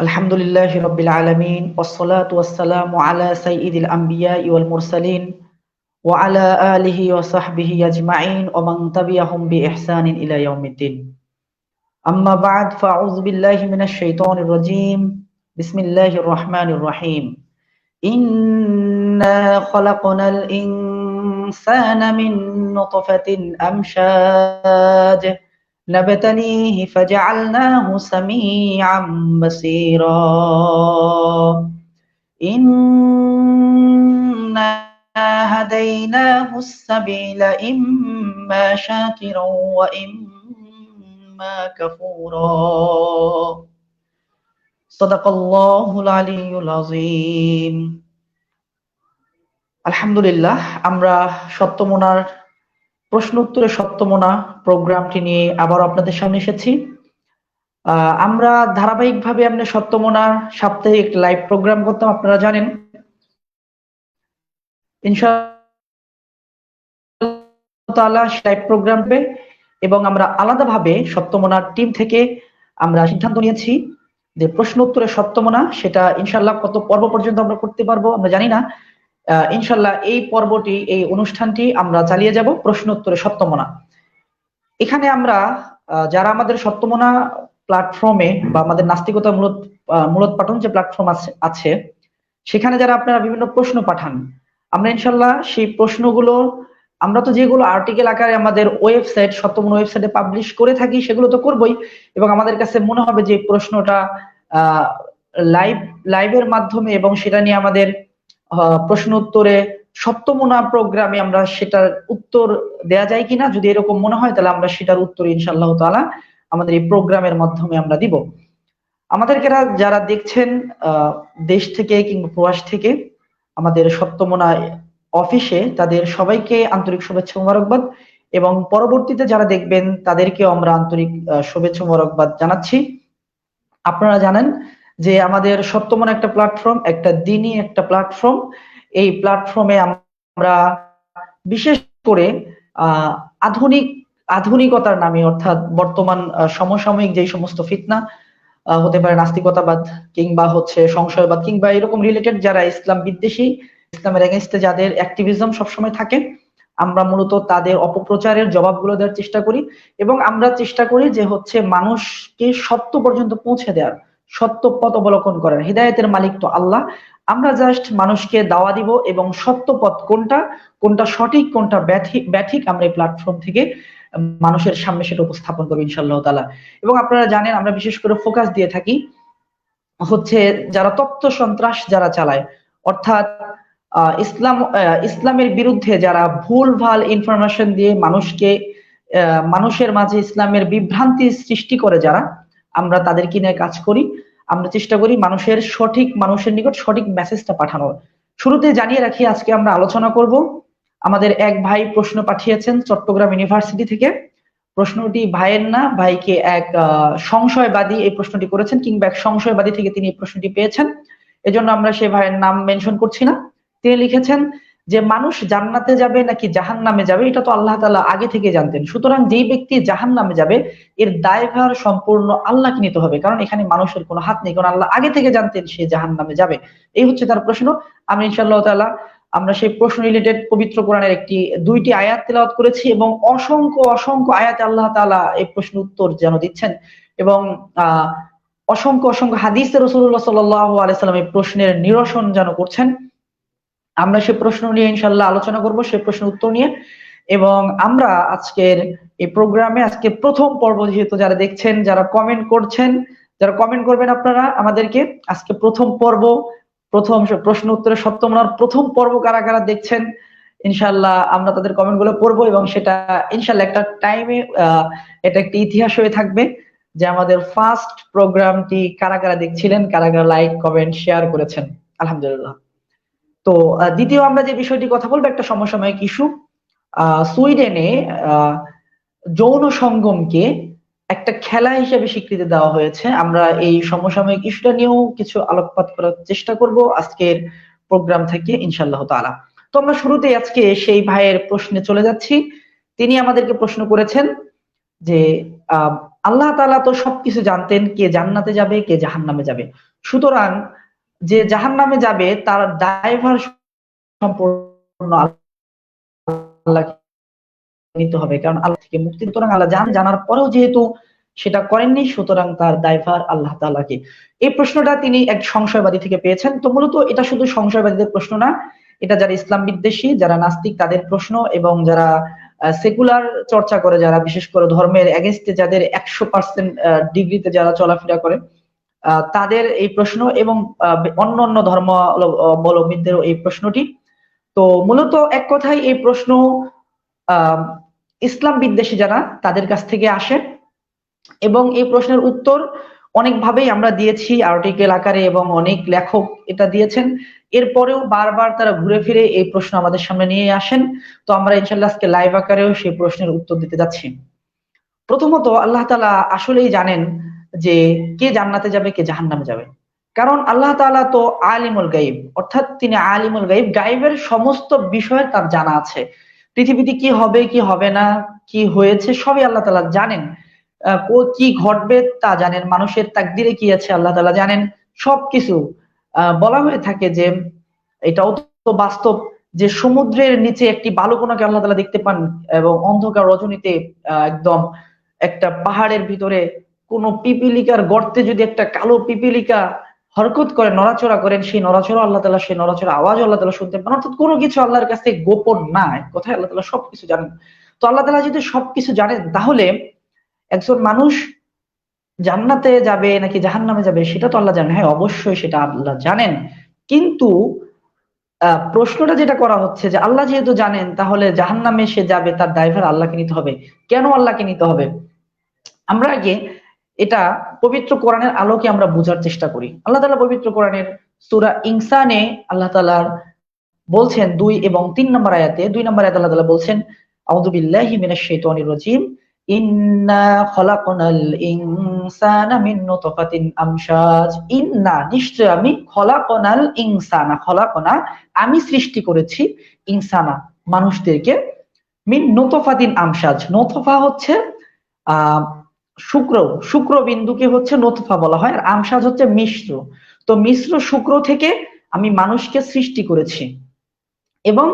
الحمد لله رب العالمين والصلاة والسلام على سيد الأنبياء والمرسلين وعلى آله وصحبه أجمعين ومن تبعهم بإحسان إلى يوم الدين أما بعد فأعوذ بالله من الشيطان الرجيم بسم الله الرحمن الرحيم إنا خلقنا الإنسان من نطفة أمشاج نبتليه فجعلناه سميعا بصيرا إنا هديناه السبيل إما شاكرا وإما كفورا صدق الله العلي العظيم আলহামদুলিল্লাহ আমরা সত্যমনার প্রশ্ন উত্তরে সত্যমনা প্রোগ্রামটি নিয়ে আবার আপনাদের সামনে এসেছি। আমরা ধারাবাহিকভাবে আমরা সত্যমনার সাপ্তাহিক লাইভ প্রোগ্রাম করতাম, আপনারা জানেন। লাইভ প্রোগ্রাম এবং আমরা আলাদাভাবে সত্যমনার টিম থেকে আমরা সিদ্ধান্ত নিয়েছি যে প্রশ্ন উত্তরে সত্যমনা সেটা ইনশাল্লাহ কত পর্ব পর্যন্ত আমরা করতে পারব, আমরা জানি না। ইনশাল্লাহ এই পর্বটি, এই অনুষ্ঠানটি আমরা চালিয়ে যাব প্রশ্ন উত্তরে সত্যমনা। এখানে আমরা যারা আমাদের সত্যমনা প্ল্যাটফর্মে বা আমাদের নাস্তিকতা মূলত মূলত পাঠন যে প্ল্যাটফর্ম আছে সেখানে যারা আপনারা বিভিন্ন প্রশ্ন পাঠান, আমরা ইনশাল্লাহ সেই প্রশ্নগুলো, আমরা তো যেগুলো আর্টিকেল আকারে আমাদের ওয়েবসাইট সত্যমন ওয়েবসাইটে পাবলিশ করে থাকি, সেগুলো তো করবই, এবং আমাদের কাছে মনে হবে যে প্রশ্নটা লাইভ লাইভের মাধ্যমে এবং সেটা নিয়ে আমাদের প্রশ্ন উত্তরে সপ্তমনা প্রোগ্রামে আমরা সেটার উত্তর দেয়া যায় কিনা? যদি এরকম মনে হয়, তাহলে আমরা সেটার উত্তর ইনশাল্লাহ তালা আমাদের এই প্রোগ্রামের মাধ্যমে আমরা দিব। আমাদেরকে যারা দেখছেন দেশ থেকে কিংবা প্রবাস থেকে, আমাদের সপ্তমনা অফিসে তাদের সবাইকে আন্তরিক শুভেচ্ছা মুবারকবাদ এবং পরবর্তীতে যারা দেখবেন, তাদেরকেও আমরা আন্তরিক শুভেচ্ছা মুবারকবাদ জানাচ্ছি। আপনারা জানেন যে আমাদের সত্যমন একটা প্ল্যাটফর্ম একটা দিনই একটা প্ল্যাটফর্ম এই প্ল্যাটফর্মে আমরা বিশেষ করে আধুনিক, আধুনিকতার নামে অর্থাৎ বর্তমান সমসাময়িক যে সমস্ত ফিতনা হতে পারে নাস্তিকতাবাদ কিংবা হচ্ছে সংশয়বাদ কিংবা এরকম রিলেটেড যারা ইসলাম বিদ্বেষী, ইসলামের এগেনস্টে যাদের অ্যাক্টিভিজম সবসময় থাকে, আমরা মূলত তাদের অপপ্রচারের জবাবগুলো দেওয়ার চেষ্টা করি এবং আমরা চেষ্টা করি যে হচ্ছে মানুষকে সত্য পর্যন্ত পৌঁছে দেওয়ার। সত্য পথ অবলম্বন করেন। হৃদায়তের মালিক তো আল্লাহ। আমরা জাস্ট মানুষকে দাওয়া দিব এবং সত্য পথ কোনটা কোনটা সঠিক, কোনটা ব্যাঠিক আমরা এই প্ল্যাটফর্ম থেকে মানুষের সামনে সেটা উপস্থাপন করব ইনশাল্লাহ তালা এবং আপনারা জানেন, আমরা বিশেষ করে ফোকাস দিয়ে থাকি হচ্ছে যারা তত্ত্ব সন্ত্রাস যারা চালায়, অর্থাৎ ইসলাম ইসলামের বিরুদ্ধে যারা ভুল, ভালো ইনফরমেশন দিয়ে মানুষকে মানুষের মাঝে ইসলামের বিভ্রান্তি সৃষ্টি করে যারা আমরা তাদেরকে নিয়ে কাজ করি, আমরা চেষ্টা করি মানুষের সঠিক, মানুষের নিকট সঠিক মেসেজটা পাঠানোর। শুরুতে জানিয়ে রাখি, আজকে আমরা আলোচনা করব আমাদের এক ভাই প্রশ্ন পাঠিয়েছেন চট্টগ্রাম ইউনিভার্সিটি থেকে। প্রশ্নটি ভাইয়ের না, ভাইকে এক সংশয়বাদী এই প্রশ্নটি করেছেন কিংবা এক সংশয়বাদী থেকে তিনি এই প্রশ্নটি পেয়েছেন। এজন্য আমরা সেই ভাইয়ের নাম মেনশন করছি না। তিনি লিখেছেন যে মানুষ জান্নাতে যাবে নাকি জাহান নামে যাবে, এটা তো আল্লাহ তালা আগে থেকে জানতেন। সুতরাং যেই ব্যক্তি জাহান নামে যাবে, এর দায়ভার সম্পূর্ণ আল্লাহকে নিতে হবে। কারণ এখানে মানুষের কোনো হাত নেই, কারণ আল্লাহ আগে থেকে জানতেন সে জাহান নামে যাবে। এই হচ্ছে তার প্রশ্ন। আমি ইনশাল্লাহ তালা আমরা সেই প্রশ্ন রিলেটেড পবিত্র কোরআনের একটি, দুইটি আয়াত তেলাওয়াত করেছি এবং অসংখ্য অসংখ্য আয়াত আল্লাহ তালা এই প্রশ্ন উত্তর যেন দিচ্ছেন। এবং আহ অসংখ্য অসংখ্য হাদিস রসুল্লাহ সাল্লাহ আলাইসাল্লাম এই প্রশ্নের নিরসন যেন করছেন। আমরা সে প্রশ্ন নিয়ে ইনশাল্লাহ আলোচনা করব, সে প্রশ্ন উত্তর নিয়ে। এবং আমরা আজকের এই প্রোগ্রামে আজকে প্রথম পর্ব যেহেতু যারা দেখছেন, যারা কমেন্ট করছেন, যারা কমেন্ট করবেন আপনারা, আমাদেরকে আজকে প্রথম পর্ব, প্রথম প্রশ্ন উত্তরের সপ্তমনার প্রথম পর্ব কারা কারা দেখছেন ইনশাল্লাহ আমরা তাদের কমেন্টগুলো পড়ব এবং সেটা ইনশাল্লাহ একটা টাইমে এটা একটা ইতিহাস হয়ে থাকবে যে আমাদের ফার্স্ট প্রোগ্রামটি কারা কারা দেখছিলেন, কারা কারা লাইক কমেন্ট শেয়ার করেছেন। আলহামদুলিল্লাহ। তো দ্বিতীয় আমরা যে বিষয়টি কথা বলব, একটা সমসাময়িক ইস্যু সুইডেনে যৌন সঙ্গমকে একটা খেলা হিসেবে স্বীকৃতি দেওয়া হয়েছে। আমরা এই সমসাময়িক ইস্যুটা নিয়েও কিছু আলোকপাত করার চেষ্টা করব আজকের প্রোগ্রাম থেকে ইনশাল্লাহ তালা তো আমরা শুরুতে আজকে সেই ভাইয়ের প্রশ্নে চলে যাচ্ছি। তিনি আমাদেরকে প্রশ্ন করেছেন যে আল্লাহ তালা তো সবকিছু জানতেন, কে জান্নাতে যাবে, কে জাহান্নামে যাবে। সুতরাং যে জাহান নামে যাবে, তার ড্রাইভার সম্পূর্ণ আল্লাহ নিতে হবে। কারণ আল্লাহ থেকে মুক্তি। সুতরাং আল্লাহ জান জানার পরেও যেহেতু সেটা করেননি, সুতরাং তার দায়ভার আল্লাহ তালাকে এই প্রশ্নটা তিনি এক সংশয়বাদী থেকে পেয়েছেন। তো মূলত এটা শুধু সংশয়বাদীদের প্রশ্ন না, এটা যারা ইসলাম বিদ্বেষী, যারা নাস্তিক, তাদের প্রশ্ন এবং যারা সেকুলার চর্চা করে, যারা বিশেষ করে ধর্মের এগেনস্টে যাদের একশো পার্সেন্ট ডিগ্রিতে যারা চলাফেরা করে তাদের এই প্রশ্ন এবং অন্য অন্য ধর্ম অবলম্বীদেরও এই প্রশ্নটি। তো মূলত এক কথায় এই প্রশ্ন ইসলাম বিদ্বেষী যারা, তাদের কাছ থেকে আসে। এবং এই প্রশ্নের উত্তর অনেকভাবেই আমরা দিয়েছি আর্টিকেল আকারে এবং অনেক লেখক এটা দিয়েছেন। এরপরেও বারবার তারা ঘুরে ফিরে এই প্রশ্ন আমাদের সামনে নিয়ে আসেন। তো আমরা ইনশাল্লাহ আজকে লাইভ আকারেও সেই প্রশ্নের উত্তর দিতে যাচ্ছি। প্রথমত আল্লাহ তালা আসলেই জানেন যে কে জান্নাতে যাবে, কে জাহান্নামে যাবে। কারণ আল্লাহ তালা তো আলিমুল গাইব অর্থাৎ তিনি আলিমুল গাইব গাইবের সমস্ত বিষয়ের তার জানা আছে। পৃথিবীতে কি হবে কি হবে না, কি হয়েছে, সবই আল্লাহ তালা জানেন। কি ঘটবে তা জানেন, মানুষের তাকদিরে কি আছে আল্লাহ তালা জানেন। সবকিছু বলা হয়ে থাকে যে এটাও তো বাস্তব যে সমুদ্রের নিচে একটি বালুকোনাকে আল্লাহ তালা দেখতে পান এবং অন্ধকার রজনীতে একদম একটা পাহাড়ের ভিতরে কোন পিপিলিকার গর্তে যদি একটা কালো পিপিলিকা হরকত করে, নড়াচড়া করেন, সেই নড়াচড়া আল্লাহ তালা সেই নড়াচড়া আওয়াজ আল্লাহ তালা শুনতে পান। অর্থাৎ কোনো কিছু আল্লাহর কাছে গোপন না কোথায় আল্লাহ তালা সবকিছু জানেন। তো আল্লাহ তালা যদি সবকিছু জানেন, তাহলে একজন মানুষ জান্নাতে যাবে নাকি জাহান নামে যাবে, সেটা তো আল্লাহ জানেন। হ্যাঁ অবশ্যই সেটা আল্লাহ জানেন। কিন্তু প্রশ্নটা যেটা করা হচ্ছে যে আল্লাহ যেহেতু জানেন, তাহলে জাহান নামে সে যাবে, তার ড্রাইভার আল্লাহকে নিতে হবে। কেন আল্লাহকে নিতে হবে? আমরা আগে এটা পবিত্র কোরআনের আলোকে আমরা বোঝার চেষ্টা করি। আল্লাহ তালা পবিত্র কোরআনের সুরা ইনসানে আল্লাহ তালার বলছেন দুই এবং তিন নম্বর আয়াতে, দুই নম্বর আয়াত আল্লাহ তালা বলছেন আউদুবিল্লাহি মিনাশ শাইতানির রাজিম, ইন্না খলাকনাল ইনসানা মিন নুতফাতিন আমশাজ, ইন্না, নিশ্চয় আমি খলাকনাল ইনসানা, খলাকনা, আমি সৃষ্টি করেছি ইনসানা, মানুষদেরকে, মিন নুতফাতিন আমশাজ নতফা হচ্ছে, আহ শুক্র শুক্র বিন্দুকে হচ্ছে নতফা বলা হয়, আর আমসাজ হচ্ছে মিশ্র। তো মিশ্র শুক্র থেকে আমি মানুষকে সৃষ্টি করেছি। এবং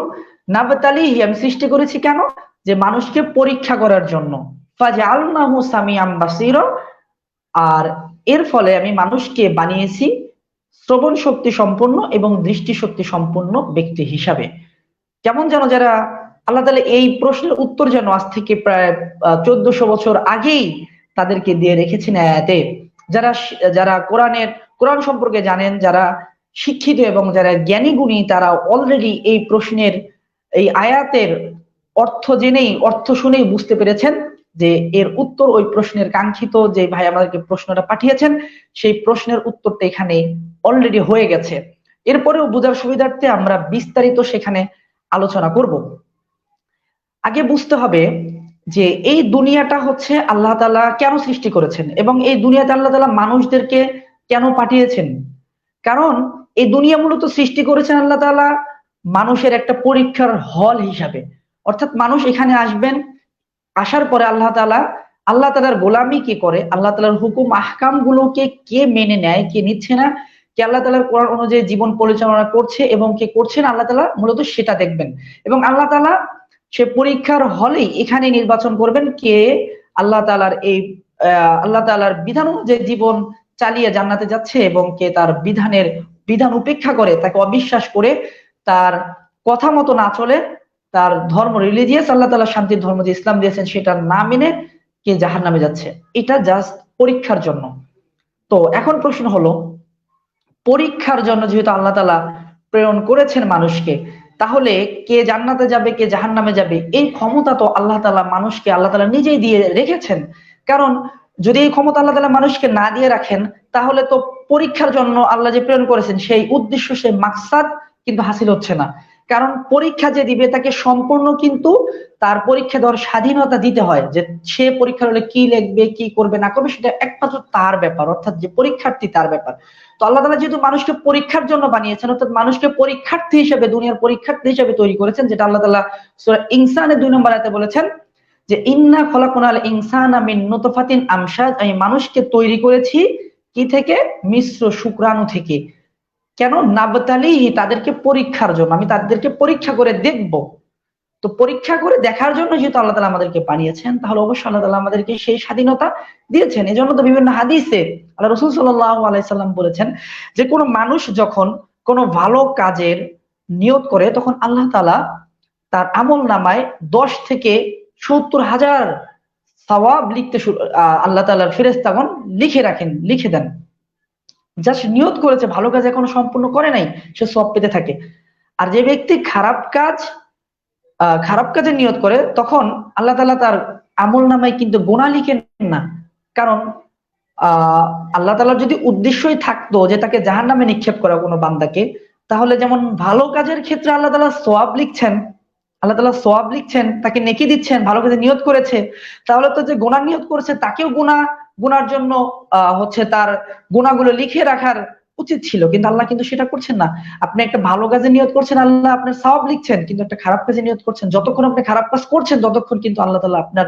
নাবতালিহি আমি সৃষ্টি করেছি কেন? যে মানুষকে পরীক্ষা করার জন্য। আর এর ফলে আমি মানুষকে বানিয়েছি শ্রবণ শক্তি সম্পন্ন এবং দৃষ্টি শক্তি সম্পন্ন ব্যক্তি হিসাবে। যেমন যেন যারা, আল্লাহ তালা এই প্রশ্নের উত্তর যেন আজ থেকে প্রায় চোদ্দশো বছর আগেই তাদেরকে দিয়ে রেখেছেন আয়াতে। যারা যারা কোরআনের, কোরআন সম্পর্কে জানেন, যারা শিক্ষিত এবং যারা জ্ঞানী গুণী, তারা অলরেডি এই প্রশ্নের, এই আয়াতের অর্থ জেনেই, অর্থ শুনেই বুঝতে পেরেছেন যে এর উত্তর ওই প্রশ্নের কাঙ্ক্ষিত যে ভাই আমাদেরকে প্রশ্নটা পাঠিয়েছেন, সেই প্রশ্নের উত্তরটা এখানে অলরেডি হয়ে গেছে। এরপরেও বোঝার সুবিধার্থে আমরা বিস্তারিত সেখানে আলোচনা করব। আগে বুঝতে হবে যে এই দুনিয়াটা হচ্ছে আল্লাহ তালা কেন সৃষ্টি করেছেন এবং এই দুনিয়াতে আল্লাহ তালা মানুষদেরকে কেন পাঠিয়েছেন? কারণ এই দুনিয়া মূলত সৃষ্টি করেছেন আল্লাহ তালা মানুষের একটা পরীক্ষার হল হিসাবে। অর্থাৎ মানুষ এখানে আসবেন, আসার পরে আল্লাহ তালা আল্লাহ তালার গোলামি কে করে, আল্লাহ তালার হুকুম আহকাম গুলোকে কে মেনে নেয়, কে নিচ্ছে না, কে আল্লাহ তালার কোরআন অনুযায়ী জীবন পরিচালনা করছে এবং কে করছেন আল্লাহ তালা মূলত সেটা দেখবেন। এবং আল্লাহ তালা সে পরীক্ষার হলেই এখানে নির্বাচন করবেন কে? আল্লাহ তালার এই আল্লাহ তালার বিধান অনুযায়ী জীবন চালিয়ে জান্নাতে যাচ্ছে এবং কে তার বিধানের, বিধান উপেক্ষা করে, তাকে অবিশ্বাস করে তার কথা মতো না চলে, তার ধর্ম রিলিজিয়াস আল্লাহ তালা শান্তির ধর্ম যে ইসলাম দিয়েছেন সেটা না মেনে কে জাহার নামে যাচ্ছে। এটা জাস্ট পরীক্ষার জন্য। তো এখন প্রশ্ন হলো, পরীক্ষার জন্য যেহেতু আল্লাহ তালা প্রেরণ করেছেন মানুষকে তাহলে কে জান্নাতে যাবে, কে জাহান নামে যাবে? এই ক্ষমতা তো আল্লাহ তালা মানুষকে, আল্লাহ তালা নিজেই দিয়ে রেখেছেন। কারণ যদি এই ক্ষমতা আল্লাহ তালা মানুষকে না দিয়ে রাখেন, তাহলে তো পরীক্ষার জন্য আল্লাহ যে প্রেরণ করেছেন, সেই উদ্দেশ্য, সেই মাকসাদ কিন্তু হাসিল হচ্ছে না। কারণ পরীক্ষা যে দিবে, তাকে সম্পূর্ণ কিন্তু তার পরীক্ষা দেওয়ার স্বাধীনতা দিতে হয় যে সে পরীক্ষা হলে কি লিখবে, কি করবে, না করবে, সেটা একমাত্র তার ব্যাপার, অর্থাৎ যে পরীক্ষার্থী তার ব্যাপার। তো আল্লাহ তালা যেহেতু মানুষকে পরীক্ষার জন্য বানিয়েছেন, অর্থাৎ মানুষকে পরীক্ষার্থী হিসেবে, দুনিয়ার পরীক্ষার্থী হিসেবে তৈরি করেছেন, যেটা আল্লাহ তালা ইনসানের দুই নম্বর আয়তে বলেছেন যে, ইন্না খলাকুনাল ইনসান আমি নুতফাতিন আমসাদ আমি মানুষকে তৈরি করেছি কি থেকে? মিশ্র শুক্রাণু থেকে। কেন? নাবতালি তাদেরকে পরীক্ষার জন্য। আমি তাদেরকে পরীক্ষা করে দেখব। তো পরীক্ষা করে দেখার জন্য যেহেতু আল্লাহ তালা আমাদেরকে বানিয়েছেন, তাহলে অবশ্যই আল্লাহ তালা আমাদেরকে সেই স্বাধীনতা দিয়েছেন। এই জন্য তো বিভিন্ন হাদিসে আল্লাহ রসুল সাল্লাহ আলাইসাল্লাম বলেছেন যে, কোনো মানুষ যখন কোনো ভালো কাজের নিয়ত করে, তখন আল্লাহ তালা তার আমল নামায় দশ থেকে সত্তর হাজার সওয়াব লিখতে শুরু আল্লাহ তালার ফেরেস্তাগণ লিখে রাখেন, লিখে দেন। জাস্ট নিয়ত করেছে, ভালো কাজ এখনও সম্পূর্ণ করে নাই, সে সব পেতে থাকে। আর যে ব্যক্তি খারাপ কাজ খারাপ কাজে নিয়ত করে, তখন আল্লাহ তালা তার আমল নামায় কিন্তু গোনা লিখেন না। কারণ, আহ, আল্লাহ তালার যদি উদ্দেশ্যই থাকতো যে তাকে জাহান নামে নিক্ষেপ করা কোনো বান্দাকে, তাহলে যেমন ভালো কাজের ক্ষেত্রে আল্লাহ তালা সোয়াব লিখছেন, আল্লাহ তালা সোয়াব লিখছেন, তাকে নেকি দিচ্ছেন, ভালো কাজে নিয়ত করেছে, তাহলে তো যে গোনা নিয়ত করেছে তাকেও গুণা গুনার জন্য হচ্ছে তার গুণাগুলো লিখে রাখার উচিত ছিল, কিন্তু আল্লাহ কিন্তু সেটা করছেন না। আপনি একটা ভালো কাজে নিয়ত করছেন, আল্লাহ আপনার সওয়াব লিখছেন, কিন্তু একটা খারাপ কাজে নিয়ত করছেন। যতক্ষণ আপনি খারাপ কাজ করছেন, ততক্ষণ কিন্তু আল্লাহ তালা আপনার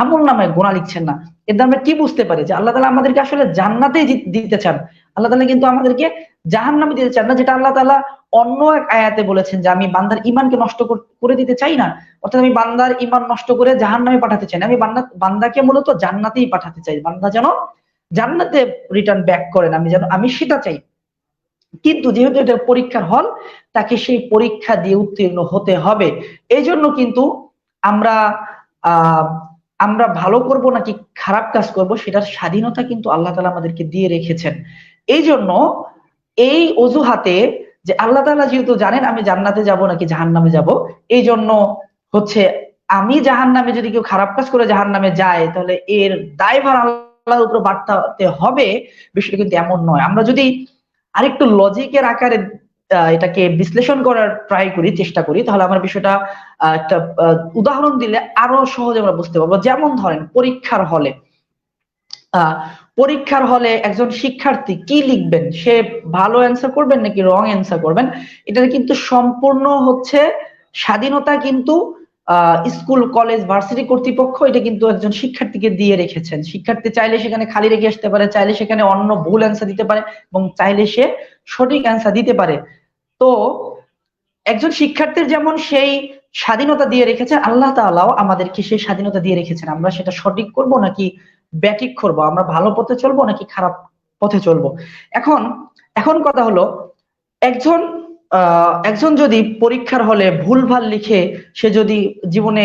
আমল নামায় গোনা লিখছেন না। এর আমরা কি বুঝতে পারি? যে আল্লাহ তালা আমাদেরকে আসলে জান্নাতেই দিতে চান। আল্লাহ তালা কিন্তু আমাদেরকে জাহান নামে দিতে চান না, যেটা আল্লাহ তালা অন্য এক আয়াতে বলেছেন যে, আমি বান্দার ইমানকে নষ্ট করে দিতে চাই না, অর্থাৎ আমি বান্দার ইমান নষ্ট করে জাহান নামে পাঠাতে চাই না। আমি বান্দা বান্দাকে মূলত জান্নাতেই পাঠাতে চাই। বান্দা যেন জান্নাতে রিটার্ন ব্যাক করেন আমি যেন, আমি সেটা চাই। কিন্তু যেহেতু এটা পরীক্ষার হল, তাকে সেই পরীক্ষা দিয়ে উত্তীর্ণ হতে হবে। এই জন্য কিন্তু আমরা আমরা ভালো করব নাকি খারাপ কাজ করব, সেটার স্বাধীনতা কিন্তু আল্লাহ তালা আমাদেরকে দিয়ে রেখেছেন। এই জন্য এই অজুহাতে যে আল্লাহ তালা যেহেতু জানেন আমি জান্নাতে যাব নাকি জাহান নামে যাব এই জন্য হচ্ছে আমি জাহান নামে যদি কেউ খারাপ কাজ করে জাহান নামে যায়, তাহলে এর দায়ভার আল্লাহর উপর বার্তাতে হবে, বিষয়টা কিন্তু এমন নয়। আমরা যদি আরেকটু লজিকের আকারে এটাকে বিশ্লেষণ করার ট্রাই করি, চেষ্টা করি, তাহলে আমার বিষয়টা একটা উদাহরণ দিলে আরও সহজে আমরা বুঝতে পারব। যেমন ধরেন, পরীক্ষার হলে পরীক্ষার হলে একজন শিক্ষার্থী কি লিখবেন? সে ভালো অ্যান্সার করবেন নাকি রং অ্যান্সার করবেন? এটা কিন্তু সম্পূর্ণ হচ্ছে স্বাধীনতা কিন্তু স্কুল, কলেজ, ভার্সিটি কর্তৃপক্ষ এটা কিন্তু একজন শিক্ষার্থীকে দিয়ে রেখেছেন। শিক্ষার্থী চাইলে সেখানে খালি রেখে আসতে পারে, চাইলে সেখানে অন্য ভুল অ্যান্সার দিতে পারে এবং চাইলে সে সঠিক অ্যান্সার দিতে পারে। তো একজন শিক্ষার্থীর যেমন সেই স্বাধীনতা দিয়ে রেখেছেন আল্লাহ তাআলাও আমাদেরকে সেই স্বাধীনতা দিয়ে রেখেছেন। আমরা সেটা সঠিক করব নাকি ব্যাটিক করব? আমরা ভালো পথে চলবো নাকি খারাপ পথে চলবো? এখন এখন কথা হলো, একজন একজন যদি পরীক্ষার হলে ভুলভাল লিখে সে যদি জীবনে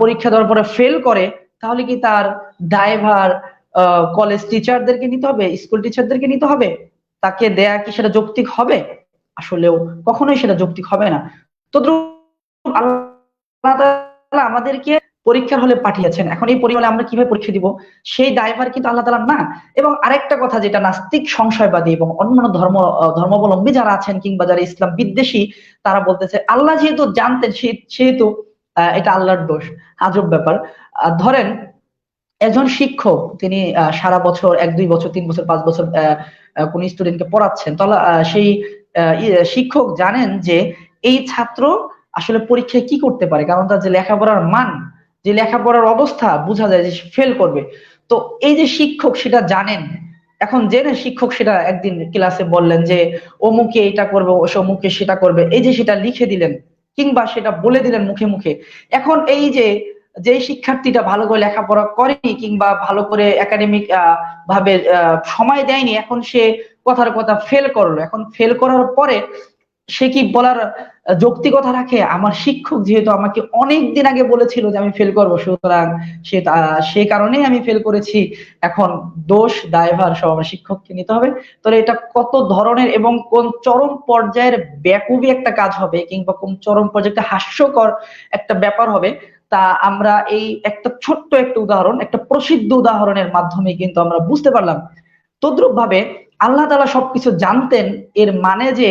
পরীক্ষা দেওয়ার পরে ফেল করে, তাহলে কি তার ড্রাইভার কলেজ টিচারদেরকে নিতে হবে? স্কুল টিচারদেরকে নিতে হবে? তাকে দেয়া কি সেটা যৌক্তিক হবে? আসলেও কখনোই সেটা যৌক্তিক হবে না। তো আমাদেরকে পরীক্ষার হলে পাঠিয়েছেন। এখন এই পরীক্ষা আমরা কীভাবে পরীক্ষা দিব? সেই ড্রাইভার কিন্তু আল্লাহ তালা না। এবং আরেকটা কথা যেটা নাস্তিক সংশয়বাদী এবং অন্যান্য ধর্ম ধর্মাবলম্বী যারা আছেন কিংবা যারা ইসলাম বিদ্বেষী, তারা বলতেছে, আল্লাহ যেহেতু জানতেন সেহেতু এটা আল্লাহর দোষ। আজব ব্যাপার। ধরেন, একজন শিক্ষক, তিনি সারা বছর, এক, দুই বছর, তিন বছর, পাঁচ বছর কোন স্টুডেন্টকে পড়াচ্ছেন, তাহলে সেই শিক্ষক জানেন যে, এই ছাত্র আসলে পরীক্ষায় কি করতে পারে? কারণ তার যে লেখাপড়ার মান যে লেখাপড়ার অবস্থা বোঝা যায় যে ফেল করবে। তো এই যে শিক্ষক সেটা জানেন, এখন জেনে শিক্ষক সেটা একদিন ক্লাসে বললেন যে, অমুকে এটা করবে অমুকে সেটা করবে, এই যে সেটা লিখে দিলেন কিংবা সেটা বলে দিলেন মুখে মুখে। এখন এই যে যে শিক্ষার্থীটা ভালো করে লেখাপড়া করেনি কিংবা ভালো করে একাডেমিক ভাবে সময় দেয়নি, এখন সে কথার কথা ফেল করল। এখন ফেল করার পরে সে কি বলার যৌক্তিকতা রাখে? আমার শিক্ষক যেহেতু আমাকে অনেক দিন আগে বলেছিল যে আমি ফেল করব, সুতরাং সে সে কারণেই আমি ফেল করেছি। এখন দোষ, দায়ভার সব আমার শিক্ষককে নিতে হবে। তাহলে এটা কত ধরনের এবং কোন চরম পর্যায়ের ব্যাকুবি একটা কাজ হবে কিংবা কোন চরম পর্যায়ে একটা হাস্যকর একটা ব্যাপার হবে, তা আমরা এই একটা ছোট্ট একটা উদাহরণ, একটা প্রসিদ্ধ উদাহরণের মাধ্যমে কিন্তু আমরা বুঝতে পারলাম। তদ্রুপ ভাবে আল্লাহ তালা সবকিছু জানতেন, এর মানে যে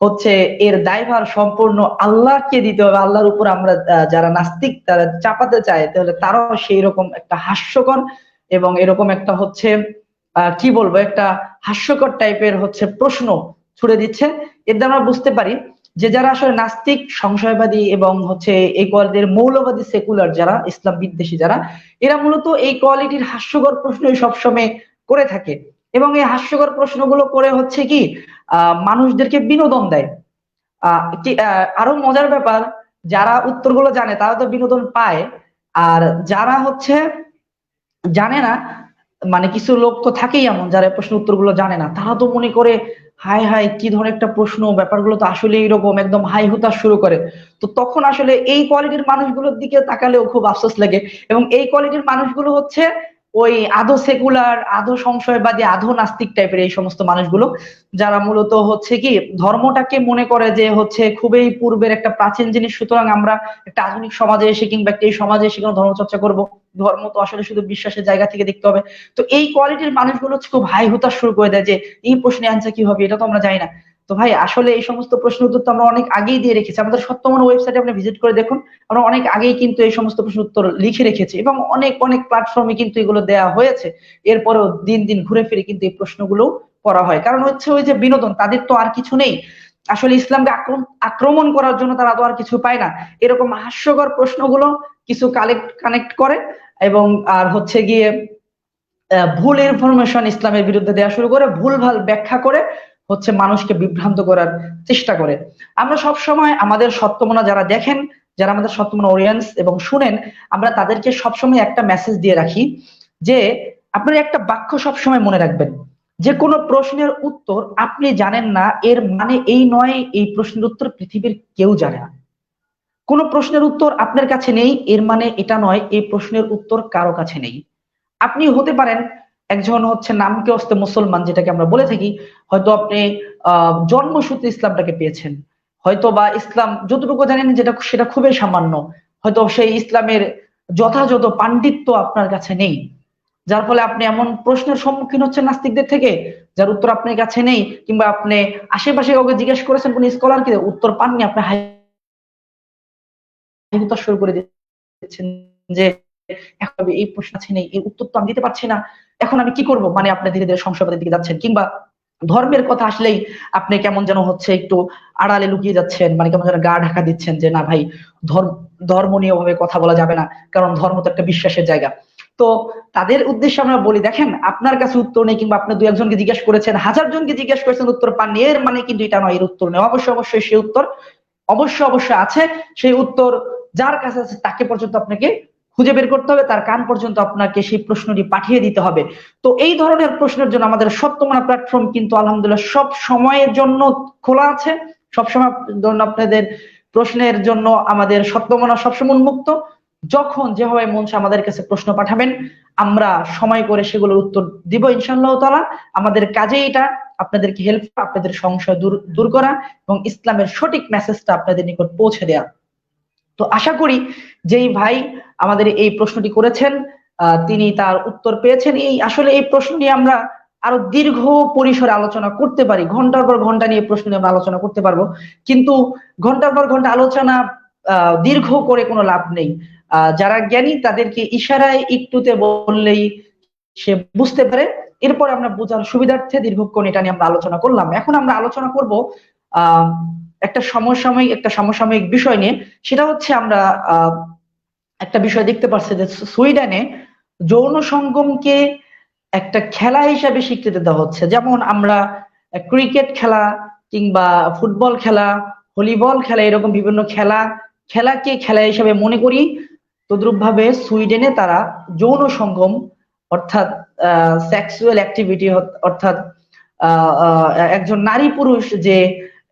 হচ্ছে এর দায়ভার সম্পূর্ণ আল্লাহকে দিতে হবে। আল্লাহর উপর আমরা যারা নাস্তিক, তারা চাপাতে চায়, তাহলে তারাও সেই রকম একটা হাস্যকর এবং এরকম একটা হচ্ছে কি বলব, একটা হাস্যকর টাইপের হচ্ছে প্রশ্ন ছুড়ে দিচ্ছে। এর দ্বারা বুঝতে পারি যে যারা আসলে নাস্তিক, সংশয়বাদী এবং হচ্ছে এই কোয়ালিটির মৌলবাদী সেকুলার যারা, ইসলাম বিদ্বেষী যারা, এরা মূলত এই কোয়ালিটির হাস্যকর প্রশ্নই সবসময় করে থাকে। এবং এই হাস্যকর প্রশ্নগুলো করে হচ্ছে কি মানুষদেরকে বিনোদন দেয়। আরও মজার ব্যাপার, যারা উত্তরগুলো জানে তারা তো বিনোদন পায়, আর যারা হচ্ছে জানে না মানে কিছু লোক তো থাকেই এমন, যারা প্রশ্ন উত্তরগুলো জানে না, তারা তো মনে করে হাই হাই কি ধরনের একটা প্রশ্ন, ব্যাপারগুলো তো আসলে এইরকম একদম হাই হুতাশ শুরু করে। তো তখন আসলে এই কোয়ালিটির মানুষগুলোর দিকে তাকালেও খুব আফসোস লাগে, এবং এই কোয়ালিটির মানুষগুলো হচ্ছে ওই আধো সেকুলার আধো সংশয়বাদী আধো নাস্তিক টাইপের এই সমস্ত মানুষগুলো, যারা মূলত হচ্ছে কি, ধর্মটাকে মনে করে যে হচ্ছে খুবই পূর্বের একটা প্রাচীন জিনিস, সুতরাং আমরা একটা আধুনিক সমাজে এসে কিংবা একটা এই সমাজে এসে কোনো ধর্মচর্চা করব। ধর্ম তো আসলে শুধু বিশ্বাসের জায়গা থেকে দেখতে হবে। তো এই কোয়ালিটির মানুষগুলো খুব হাই হুতাশ শুরু করে দেয় যে, এই প্রশ্নে আনসার কি হবে, এটা তো আমরা জানি না। তো ভাই, আসলে এই সমস্ত প্রশ্ন উত্তর তো আমরা অনেক আগেই দিয়ে রেখেছি। আমাদের সত্যমন ওয়েবসাইটে আপনি ভিজিট করে দেখুন। আমরা অনেক আগেই কিন্তু এই সমস্ত প্রশ্ন উত্তর লিখে রেখেছি এবং অনেক অনেক প্ল্যাটফর্মে কিন্তু এগুলো দেওয়া হয়েছে। এরপরেও দিন দিন ঘুরে ফিরে কিন্তু এই প্রশ্নগুলো করা হয়। কারণ হচ্ছে ওই যে বিনোদন, তাদের তো আর কিছু নেই। আসলে ইসলামকে আক্রমণ করার জন্য তারা তো আর কিছু পায় না। এরকম হাস্যকর প্রশ্নগুলো কিছু কালেক্ট কানেক্ট করে এবং আর হচ্ছে গিয়ে ভুল ইনফরমেশন ইসলামের বিরুদ্ধে দেওয়া শুরু করে ভুল ভালো ব্যাখ্যা করে হচ্ছে মানুষকে বিভ্রান্ত করার চেষ্টা করে। আমরা সব সময় আমাদের সত্যমনা যারা দেখেন, যারা আমাদের সত্যমনা অডিয়েন্স এবং শুনেন, আমরা তাদেরকে সবসময় একটা মেসেজ দিয়ে রাখি যে, আপনারা একটা বাক্য সবসময় মনে রাখবেন। যে কোনো প্রশ্নের উত্তর আপনি জানেন না, এর মানে এই নয়, এই প্রশ্নের উত্তর পৃথিবীর কেউ জানে না। কোনো প্রশ্নের উত্তর আপনার কাছে নেই, এর মানে এটা নয়, এই প্রশ্নের উত্তর কারও কাছে নেই। আপনি হতে পারেন একজন হচ্ছে নামকে অস্তে মুসলমান যেটাকে আমরা বলে থাকি, হয়তো আপনি আহ জন্মসূত্রে ইসলামটাকে পেয়েছেন। হয়তো বা ইসলাম যতটুকু জানেন যেটা, সেটা খুবই সামান্য। হয়তো সেই ইসলামের যথাযথ পাণ্ডিত্য আপনার কাছে নেই। যার ফলে আপনি এমন প্রশ্নের সম্মুখীন হচ্ছেন নাস্তিকদের থেকে, যার উত্তর আপনার কাছে নেই, কিংবা আপনি আশেপাশে কাউকে জিজ্ঞেস করেছেন কোন স্কলারকে উত্তর পাননি, আপনি শুরু করে দিচ্ছেন যে এই প্রশ্ন আছে নেই, এই উত্তর তো আমি দিতে পারছি না। এখন আমি কি করব? মানে আপনি ধীরে ধীরে সংশয়বাদের দিকে যাচ্ছেন। কিংবা ধর্মের কথা আসলেই আপনি কেমন যেন হচ্ছে একটু আড়ালে লুকিয়ে যাচ্ছেন মানে কেমন যেন গা ঢাকা দিচ্ছেন যে, না ভাই, ধর্ম ধর্ম নিয়ে ভাবে কথা বলা যাবে না, কারণ ধর্ম তো একটা বিশ্বাসের জায়গা। তো তাদের উদ্দেশ্যে আমরা বলি, দেখেন, আপনার কাছে উত্তর নেই, কিংবা আপনি দুই একজনকে জিজ্ঞেস করেছেন, হাজার জনকে জিজ্ঞেস করেছেন উত্তর পাননি, এর মানে কিন্তু এটা নয়, এর উত্তর নেই। অবশ্যই অবশ্যই সেই উত্তর, অবশ্যই অবশ্যই আছে। সেই উত্তর যার কাছে আছে, তাকে পর্যন্ত আপনাকে খুঁজে বের করতে হবে, তার কান পর্যন্ত আপনাকে সেই প্রশ্নটি পাঠিয়ে দিতে হবে। তো এই ধরনের প্রশ্নের জন্য আমাদের সত্যমানা প্ল্যাটফর্ম কিন্তু আলহামদুলিল্লাহ সব সময়ের জন্য খোলা আছে। সবসময় আপনাদের প্রশ্নের জন্য আমাদের সত্যমনা সবসময় উন্মুক্ত। যখন যেভাবে মন আমাদের কাছে প্রশ্ন পাঠাবেন, আমরা সময় করে সেগুলোর উত্তর দিব ইনশাল্লাহ তালা আমাদের কাজে এটা, আপনাদেরকে হেল্প আপনাদের সংশয় দূর দূর করা এবং ইসলামের সঠিক মেসেজটা আপনাদের নিকট পৌঁছে দেয়া। তো আশা করি যেই ভাই আমাদের এই প্রশ্নটি করেছেন তিনি তার উত্তর পেয়েছেন। এই আসলে এই প্রশ্ন নিয়ে আমরা আরও দীর্ঘ পরিসরে আলোচনা করতে পারি। ঘণ্টার পর ঘণ্টা নিয়ে প্রশ্ন নিয়ে আমরা আলোচনা করতে পারব। কিন্তু ঘণ্টার পর ঘণ্টা আলোচনা দীর্ঘ করে কোনো লাভ নেই। যারা জ্ঞানী তাদেরকে ইশারায় একটুতে বললেই সে বুঝতে পারে। এরপর আমরা বোঝার সুবিধার্থে দীর্ঘক্ষণ এটা নিয়ে আমরা আলোচনা করলাম। এখন আমরা আলোচনা করব, আহ একটা সমসাময়িক একটা সমসাময়িক বিষয় নিয়ে, সেটা হচ্ছে আমরা একটা বিষয় দেখতে পাচ্ছি যে সুইডেনে যৌন সঙ্গমকে একটা খেলা হিসাবে স্বীকৃতি দেওয়া হচ্ছে। যেমন আমরা ক্রিকেট খেলা কিংবা ফুটবল খেলা, ভলিবল খেলা, এরকম বিভিন্ন খেলা, খেলাকে খেলা হিসাবে মনে করি। তদ্রুপ ভাবে সুইডেনে তারা যৌন সঙ্গম, অর্থাৎ সেক্সুয়াল অ্যাক্টিভিটি অর্থাৎ একজন নারী পুরুষ যে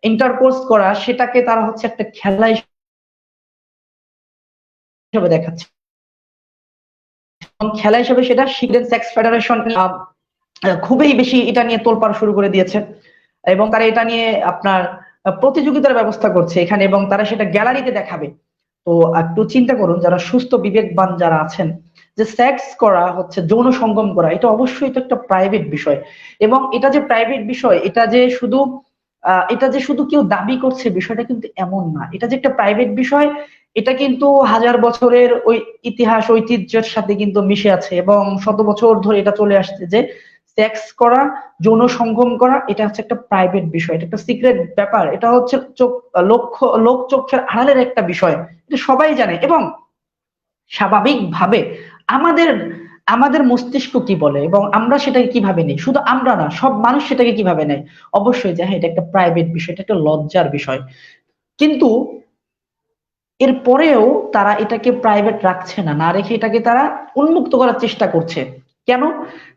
ইন্টারকোর্স করা, সেটাকে তারা হচ্ছে একটা খেলা হিসেবে দেখাচ্ছে। খেলা হিসেবে সেটা শিখলেন সেক্স ফেডারেশন খুবই বেশি এটা নিয়ে তোলপাড় শুরু করে দিয়েছে। এবং তারা এটা নিয়ে আপনার প্রতিযোগিতার ব্যবস্থা করছে এখানে এবং তারা সেটা গ্যালারিতে দেখাবে। তো একটু চিন্তা করুন, যারা সুস্থ বিবেকবান যারা আছেন, যে সেক্স করা হচ্ছে, যৌন সঙ্গম করা, এটা অবশ্যই তো একটা প্রাইভেট বিষয়। এবং এটা যে প্রাইভেট বিষয়, এটা যে শুধু এটা যে শুধু কেউ দাবি করছে বিষয়টা কিন্তু এমন না। এটা যে একটা প্রাইভেট বিষয়, এটা কিন্তু হাজার বছরের ওই ইতিহাস, ঐতিহ্যের সাথে কিন্তু মিশে আছে এবং শত বছর ধরে এটা চলে আসছে যে সেক্স করা যৌন সঙ্গম করা, এটা হচ্ছে একটা প্রাইভেট বিষয়। এটা একটা সিক্রেট ব্যাপার। এটা হচ্ছে চোখ লক্ষ্য লোক চোখের আড়ালের একটা বিষয়। এটা সবাই জানে এবং স্বাভাবিকভাবে আমাদের আমাদের মস্তিষ্ক কি বলে এবং আমরা সেটাকে কীভাবে নেই? শুধু আমরা না, সব মানুষ সেটাকে কীভাবে নেয়? অবশ্যই যে হ্যাঁ এটা একটা প্রাইভেট বিষয়, এটা একটা লজ্জার বিষয়। কিন্তু এর পরেও তারা এটাকে প্রাইভেট রাখছে না না রেখে এটাকে তারা উন্মুক্ত করার চেষ্টা করছে। কেন?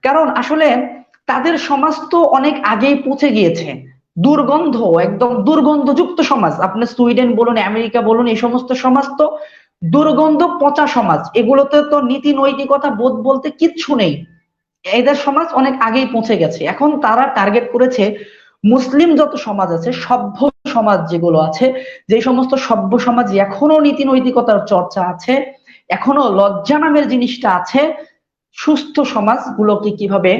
কারণ আসলে তাদের সমাজ তো অনেক আগেই পৌঁছে গিয়েছে। দুর্গন্ধ, একদম দুর্গন্ধযুক্ত সমাজ। আপনি সুইডেন বলুন, আমেরিকা বলুন, এই সমস্ত সমাজ তো দুর্গন্ধ পচা সমাজ, এগুলোতে তো নীতি নৈতিকতা বোধ বলতে কিচ্ছু নেই। এদের সমাজ অনেক আগেই পৌঁছে গেছে। এখন তারা টার্গেট করেছে মুসলিম যত সমাজ আছে, সভ্য সমাজ যেগুলো আছে, যে সমস্ত সভ্য সমাজ এখনও নীতি নৈতিকতার চর্চা আছে এখনও লজ্জা নামের জিনিসটা আছে, সুস্থ সমাজগুলোকে কীভাবে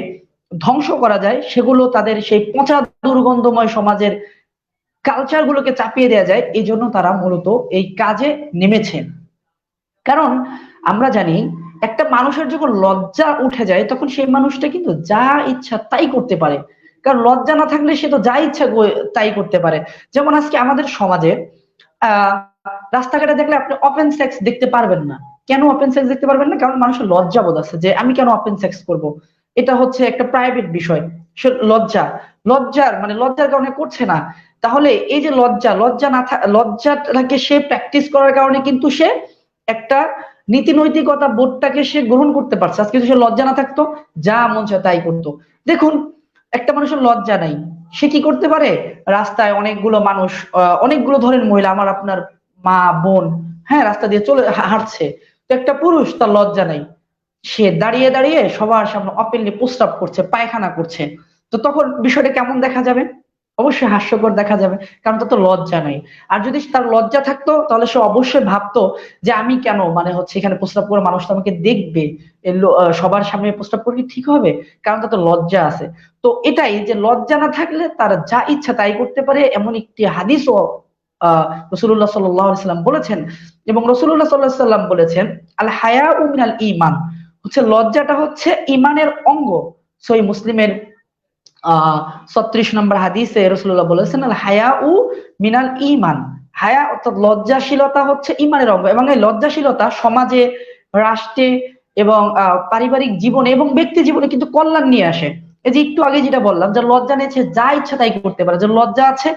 ধ্বংস করা যায়, সেগুলো তাদের সেই পচা দুর্গন্ধময় সমাজের কালচার গুলোকে চাপিয়ে দেওয়া যায় এই জন্য তারা মূলত এই কাজে নেমেছে। কারণ আমরা জানি একটা মানুষের যখন লজ্জা উঠে যায়, তখন সেই মানুষটা কিন্তু যা ইচ্ছা তাই করতে পারে। কারণ লজ্জা না থাকলে সে তো যা ইচ্ছা তাই করতে পারে। যেমন আজকে আমাদের সমাজে রাস্তাঘাটে দেখলে আপনি ওপেন সেক্স দেখতে পারবেন না। কেন ওপেন সেক্স দেখতে পারবেন না? কারণ মানুষের লজ্জা বোধ আছে যে আমি কেন ওপেন সেক্স করব? এটা হচ্ছে একটা প্রাইভেট বিষয়। সে লজ্জা। লজ্জার মানে লজ্জার কারণে করছে না। তাহলে এই যে লজ্জা লজ্জা না লজ্জাটাকে সে প্র্যাকটিস করার কারণে কিন্তু সে একটা নীতি নৈতিকতা বোধটাকে সে গ্রহণ করতে পারছে। আজকে সে লজ্জা না থাকতো, যা মন চায় তাই করতো। দেখুন, একটা মানুষের লজ্জা নাই। সে কি করতে পারে? রাস্তায় অনেকগুলো মানুষ অনেকগুলো ধরেন মহিলা, আমার আপনার মা, বোন হ্যাঁ রাস্তা দিয়ে চলে হাঁটছে। তো একটা পুরুষ, তার লজ্জা নাই। সে দাঁড়িয়ে দাঁড়িয়ে সবার সামনে অপেনলি প্রস্তাব করছে, পায়খানা করছে। তো তখন বিষয়টা কেমন দেখা যাবে? অবশ্যই হাস্যকর দেখা যাবে, কারণ তার তো লজ্জা নাই। আর যদি তার লজ্জা থাকতো, তাহলে সে অবশ্যই ভাবতো যে আমি কেন? মানে হচ্ছে এখানে প্রস্তাব করে মানুষ তো আমাকে দেখবে। সবার সামনে প্রস্তাব করে ঠিক হবে? কারণ তার তো লজ্জা আছে। তো এটাই যে লজ্জা না থাকলে তার যা ইচ্ছা তাই করতে পারে, এমন একটি হাদিসও রসুল্লাহ সাল্লাম বলেছেন। এবং রসুল্লাহ সাল্লাহ সাল্লাম বলেছেন আল হায়া উমিনাল ইমান হচ্ছে লজ্জাটা হচ্ছে ইমানের অঙ্গ। সই মুসলিমের ছত্রিশ নম্বর হাদিসে রসুল্লাহ বলেছেন হায়া উ মিনাল ইমান হায়া অর্থাৎ লজ্জাশীলতা হচ্ছে ইমানের অঙ্গ এবং এই লজ্জাশীলতা সমাজে, রাষ্ট্রে এবং পারিবারিক জীবনে এবং ব্যক্তি জীবনে কিন্তু কল্যাণ নিয়ে আসে। এই যে একটু আগে যেটা বললাম যে লজ্জা নিয়েছে, যা ইচ্ছা তাই করতে পারে। যে লজ্জা আছে,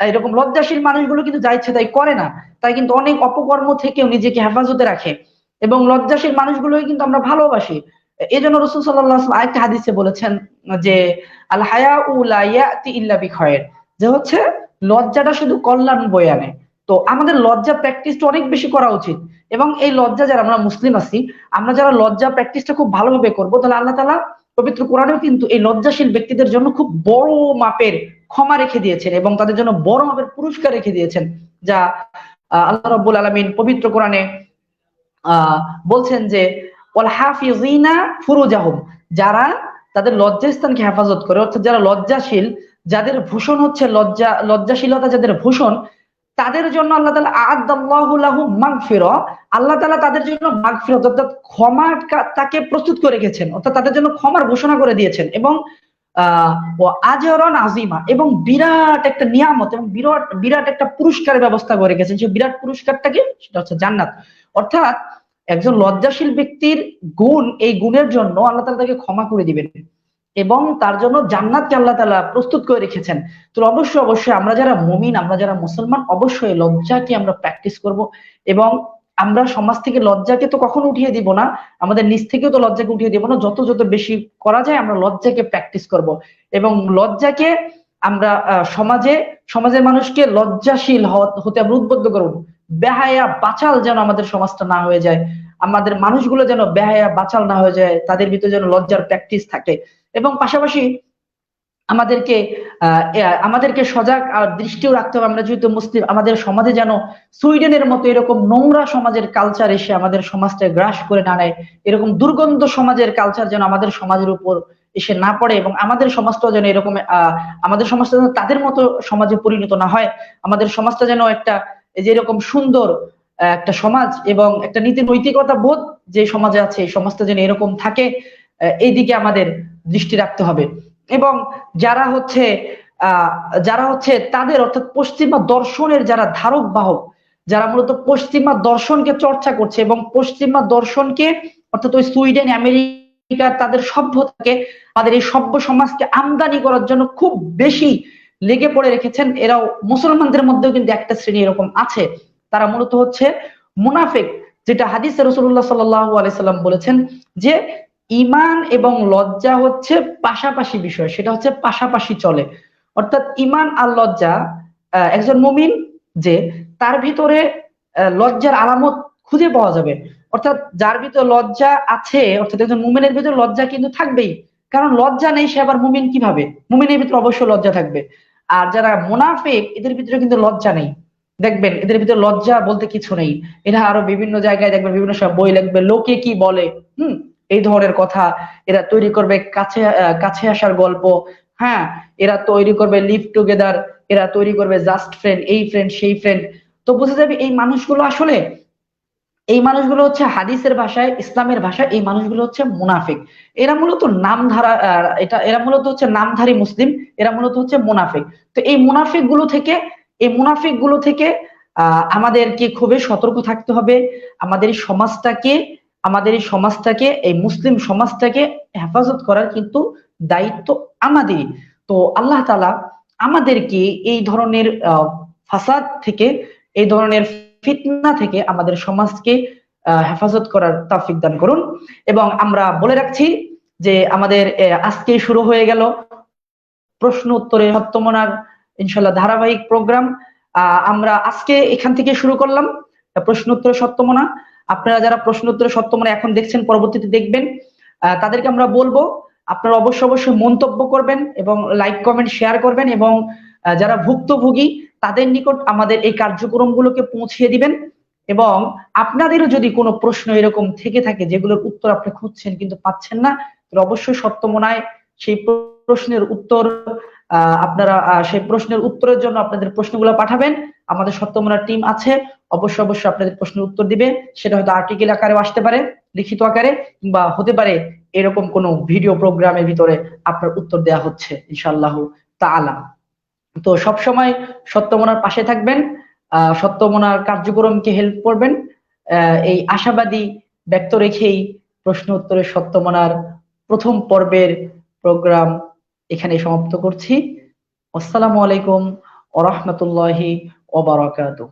এরকম লজ্জাশীল মানুষগুলো কিন্তু যা ইচ্ছা তাই করে না। তাই কিন্তু অনেক অপকর্ম থেকেও নিজেকে হেফাজতে রাখে। এবং লজ্জাশীল মানুষগুলোই কিন্তু আমরা ভালোবাসি। এই জন্য রসুল সাল্লাহ আরেকটা হাদিসে বলেছেন যে আল হায়া উলাইয়াতি ইল্লা বিখয়ের যে হচ্ছে লজ্জাটা শুধু কল্যাণ বয়ে আনে। তো আমাদের লজ্জা প্র্যাকটিসটা অনেক বেশি করা উচিত। এবং এই লজ্জা যারা, আমরা মুসলিম আছি, আমরা যারা লজ্জা প্র্যাকটিসটা খুব ভালোভাবে করব, তাহলে আল্লাহ তালা পবিত্র কোরআনেও কিন্তু এই লজ্জাশীল ব্যক্তিদের জন্য খুব বড় মাপের ক্ষমা রেখে দিয়েছেন এবং তাদের জন্য বড় মাপের পুরস্কার রেখে দিয়েছেন। যা আল্লাহ রব্বুল আলমিন পবিত্র কোরআনে, আহ, বলছেন যে যারা তাদের লজ্জাস্থানকে হেফাজত করে, অর্থাৎ যারা লজ্জাশীল, যাদের ভূষণ হচ্ছে লজ্জা, লজ্জাশীলতা যাদের ভূষণ, তাদের জন্য আল্লাহ তালা আদাল্লাহু মাগফির, আল্লাহ তালা তাদের জন্য মাগফিরত, অর্থাৎ ক্ষমা তাকে প্রস্তুত করে রেখেছেন, অর্থাৎ তাদের জন্য ক্ষমার ঘোষণা করে দিয়েছেন এবং আজরন আজিমা এবং বিরাট একটা নিয়ামত এবং বিরাট বিরাট একটা পুরস্কারের ব্যবস্থা করে গেছেন সেই বিরাট পুরস্কারটাকে সেটা হচ্ছে জান্নাত। অর্থাৎ একজন লজ্জাশীল ব্যক্তির গুণ, এই গুণের জন্য আল্লাহ তালা তাকে ক্ষমা করে দিবেন এবং তার জন্য জান্নাতকে আল্লাহ তালা প্রস্তুত করে রেখেছেন। তো অবশ্যই অবশ্যই আমরা যারা মমিন, আমরা যারা মুসলমান, অবশ্যই লজ্জাকে আমরা প্র্যাকটিস করব এবং আমরা সমাজ থেকে লজ্জাকে তো কখনো উঠিয়ে দিব না, আমাদের নিজ থেকেও তো লজ্জাকে উঠিয়ে দিব না, যত যত বেশি করা যায় আমরা লজ্জাকে প্র্যাকটিস করব এবং লজ্জাকে আমরা সমাজে, সমাজের মানুষকে লজ্জাশীল হতে আমরা উদ্বুদ্ধ করব। বেহায়া, বাচাল যেন আমাদের সমাজটা না হয়ে যায়। আমাদের মানুষগুলো যেন বেহায়া, বাচাল না হয়ে যায়, তাদের ভিতরে যেন লজ্জার প্র্যাকটিস থাকে। এবং পাশাপাশি আমাদেরকে আমাদেরকে সজাগ আর দৃষ্টিও রাখতে হবে। আমরা যেহেতু মুসলিম, আমাদের সমাজে যেন সুইডেনের মতো এরকম নোংরা সমাজের কালচার এসে আমাদের সমাজটা গ্রাস করে না নেয়। এরকম দুর্গন্ধ সমাজের কালচার যেন আমাদের সমাজের উপর এসে না পড়ে এবং আমাদের সমাজটাও যেন এরকম আমাদের সমাজটা যেন তাদের মতো সমাজে পরিণত না হয়। আমাদের সমাজটা যেন একটা যে এরকম সুন্দর একটা সমাজ এবং একটা নীতি নৈতিকতা বোধ যে সমাজে আছে, এই সমাজটা যেন এরকম থাকে এই দিকে আমাদের দৃষ্টি রাখতে হবে। এবং যারা হচ্ছে যারা হচ্ছে তাদের অর্থাৎ পশ্চিমা দর্শনের যারা ধারক বাহক, যারা মূলত পশ্চিমা দর্শনকে চর্চা করছে এবং পশ্চিমা দর্শনকে অর্থাৎ ওই সুইডেন, আমেরিকা, তাদের সভ্যতাকে, তাদের এই সভ্য সমাজকে আমদানি করার জন্য খুব বেশি লেগে পড়ে রেখেছেন। এরাও মুসলমানদের মধ্যেও কিন্তু একটা শ্রেণি এরকম আছে। তারা মূলত হচ্ছে মুনাফিক, যেটা হাদিসে রসুল্লাহ সাল্লাম বলেছেন যে ইমান এবং লজ্জা হচ্ছে পাশাপাশি বিষয়, সেটা হচ্ছে পাশাপাশি চলে। অর্থাৎ ইমান আর লজ্জা একজন মুমিন যে তার ভিতরে লজ্জার আলামত খুঁজে পাওয়া যাবে। অর্থাৎ যার ভিতরে লজ্জা আছে, অর্থাৎ একজন মুমিনের ভিতরে লজ্জা কিন্তু থাকবেই। কারণ লজ্জা নেই সে আবার মুমিন কীভাবে? মুমিনের ভিতরে অবশ্যই লজ্জা থাকবে। আর যারা মুনাফেক, এদের ভিতরে কিন্তু লজ্জা নেই। দেখবেন, এদের ভিতরে লজ্জা বলতে কিছু নেই। এরা আরও বিভিন্ন জায়গায় দেখবেন, বিভিন্ন সব বই লিখবে, লোকে কি বলে? হুম, এই ধরনের কথা। এরা তৈরি করবে কাছে কাছে আসার গল্প। হ্যাঁ এরা তৈরি করবে লিভ টুগেদার এরা তৈরি করবে জাস্ট ফ্রেন্ড এই ফ্রেন্ড সেই ফ্রেন্ড তো বুঝে যাবে এই মানুষগুলো আসলে, এই মানুষগুলো হচ্ছে হাদিসের ভাষায়, ইসলামের ভাষায়, এই মানুষগুলো হচ্ছে মুনাফিক। এরা মূলত নামধারা এটা, এরা মূলত হচ্ছে নামধারী মুসলিম, এরা মূলত হচ্ছে মুনাফিক। তো এই মুনাফিকগুলো থেকে এই মুনাফিকগুলো থেকে আমাদেরকে খুবই সতর্ক থাকতে হবে। আমাদের সমাজটাকে, আমাদের এই সমাজটাকে, এই মুসলিম সমাজটাকে হেফাজত করার কিন্তু দায়িত্ব আমাদেরই তো আল্লাহ তালা আমাদেরকে এই ধরনের ফাসাদ থেকে, এই ধরনের ফিতনা থেকে আমাদের সমাজকে হেফাজত করার তাফিক দান করুন। এবং আমরা বলে রাখছি যে আমাদের আজকে শুরু হয়ে গেল। প্রশ্ন উত্তরে সত্যমনার ইনশাল্লাহ ধারাবাহিক প্রোগ্রাম আমরা আজকে এখান থেকে শুরু করলাম। প্রশ্ন উত্তরে সত্যমনা আপনারা যারা প্রশ্ন উত্তরে সত্যমনা এখন দেখছেন, পরবর্তীতে দেখবেন। তাদেরকে আমরা বলব, আপনারা অবশ্যই অবশ্যই মন্তব্য করবেন এবং লাইক, কমেন্ট, শেয়ার করবেন এবং যারা ভুক্তভোগী, তাদের নিকট আমাদের এই কার্যক্রমগুলোকে পৌঁছিয়ে দিবেন এবং আপনাদেরও যদি কোনো প্রশ্ন এরকম থেকে থাকে যেগুলোর উত্তর আপনি খুঁজছেন কিন্তু পাচ্ছেন না অবশ্যই সত্যমনায় সেই প্রশ্নের উত্তর আপনারা সেই প্রশ্নের উত্তরের জন্য আপনাদের প্রশ্নগুলো পাঠাবেন। আমাদের সত্যমনার টিম আছে অবশ্যই অবশ্যই আপনাদের প্রশ্নের উত্তর দিবে। সেটা হয়তো আর্টিকেল আকারেও আসতে পারে, লিখিত আকারে, কিংবা হতে পারে এরকম কোনো ভিডিও প্রোগ্রামের ভিতরে আপনার উত্তর দেওয়া হচ্ছে, ইনশাআল্লাহ তাআলা। তো সবসময় সত্যমনার পাশে থাকবেন সত্যমনার কার্যক্রমকে হেল্প করবেন। এই আশাবাদী, ব্যক্ত রেখেই প্রশ্ন উত্তরের সত্যমনার প্রথম পর্বের প্রোগ্রাম এখানে সমাপ্ত করছি। আসসালামু আলাইকুম ওরহমতুল্লাহি ওবরাকাতুহ